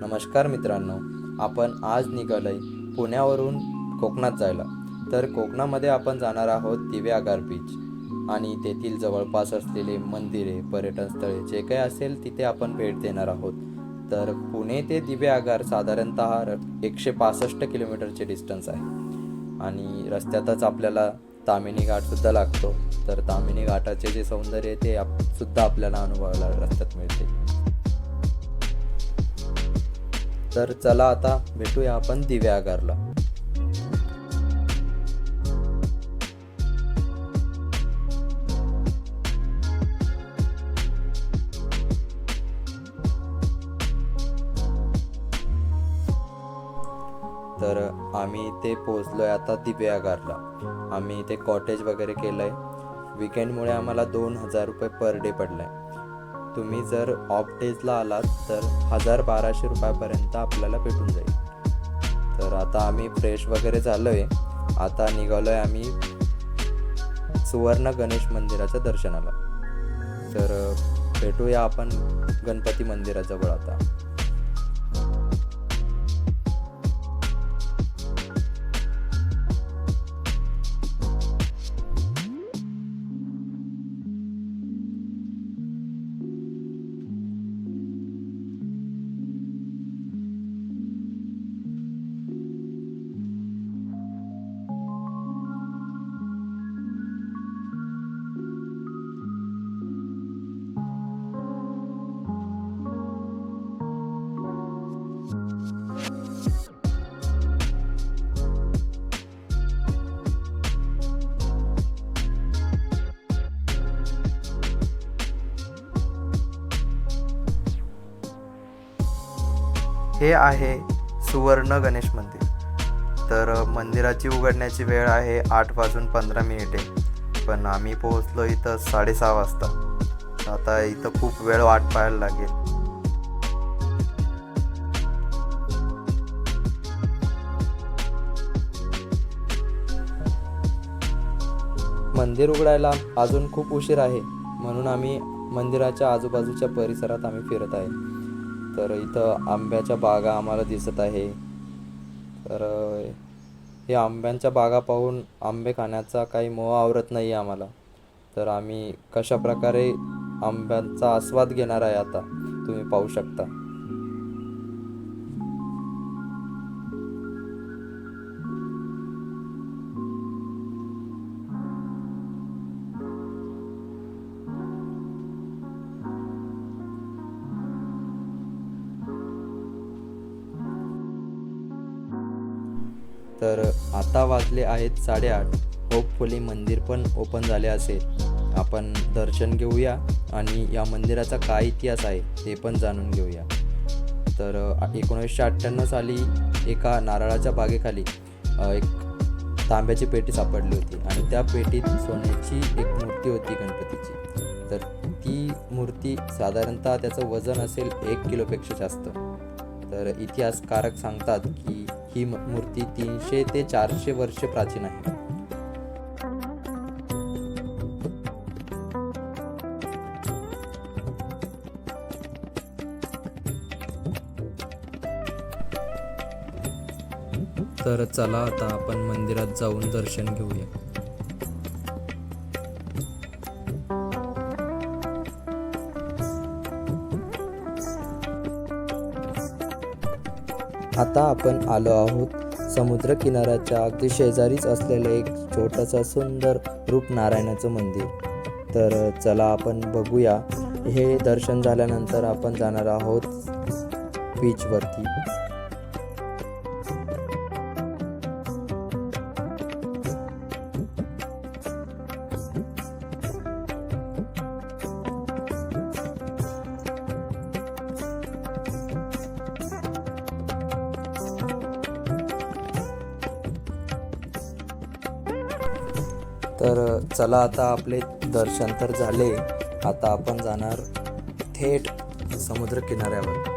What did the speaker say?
नमस्कार मित्रांनो आपण आज निघालोय पुण्यावरून कोकणात जायला. तर कोकणामध्ये आपण जाणार आहोत दिव्यागार बीच आणि तेथील जवळपास असलेले मंदिरे पर्यटन स्थळे जे काही असेल तिथे आपण भेट देणार आहोत. तर पुणे ते दिव्यागार साधारणतः एकशे पासष्ट किलोमीटरचे डिस्टन्स आहे. आणि रस्त्यातच आपल्याला तामिनी घाटसुद्धा लागतो. तर तामिनी घाटाचे जे सौंदर्य आहे ते आप सुद्धा आपल्याला अनुभवायला रस्त्यात मिळते. तर चला आता भेटूया आपण दिव्यागारला तर आम्ही इथे आहे आता दिव्यागारला आम्ही इथे कॉटेज वगैरे केलं आहे विकेंडमुळे आम्हाला दोन हजार रुपये पर डे पडलाय. तुम्ही जर ऑफ डेजला आलात तर हजार बाराशे रुपयापर्यंत आपल्याला भेटून जाईल. तर आता आम्ही फ्रेश वगैरे झालो आहे आता निघालो आहे आम्ही सुवर्ण गणेश मंदिराच्या दर्शनाला. तर भेटूया आपण गणपती मंदिराजवळ आता. हे आहे सुवर्ण गणेश मंदिर. तर मंदिराची उघडण्याची वेळ आहे आठ वाजून पंधरा मिनिटे. पण आम्ही पोहोचलो इथं साडेसहा वाजता. आता इथं खूप वेळ वाट पाहायला लागेल. मंदिर उघडायला अजून खूप उशीर आहे. म्हणून आम्ही मंदिराच्या आजूबाजूच्या परिसरात आम्ही फिरत आहे. तर इथं आंब्याच्या बागा आम्हाला दिसत आहे. तर हे आंब्यांच्या बागा पाहून आंबे खाण्याचा काही मोह आवरत नाही आहे आम्हाला. तर आम्ही कशा प्रकारे आंब्यांचा आस्वाद घेणार आहे आता तुम्ही पाहू शकता. तर आता वाजले आहेत साडेआठ. होपफुली मंदिर पण ओपन झाले असेल. आपण दर्शन घेऊया आणि या मंदिराचा काय इतिहास आहे ते पण जाणून घेऊया. तर एकोणीसशे अठ्ठ्याण्णव साली एका नारळाच्या बागेखाली एक तांब्याची पेटी सापडली होती आणि त्या पेटीत सोन्याची एक मूर्ती होती गणपतीची. तर ती मूर्ती साधारणतः त्याचं वजन असेल एक किलोपेक्षा जास्त. तर इतिहासकारक सांगतात की ही मूर्ती तीनशे ते चारशे वर्ष प्राचीन आहे. तर चला आता आपण मंदिरात जाऊन दर्शन घेऊया. आता आपण आलो आहोत समुद्र किनाऱ्याच्या अगदी शेजारीच असलेलं एक छोटंसं सुंदर रूपनारायणाचं मंदिर. तर चला आपण बघूया. हे दर्शन झाल्यानंतर आपण जाणार आहोत बीचवरती तर चला आता आपले दर्शन तर झाले. आता आपण जाणार थेट समुद्र किनाऱ्यावर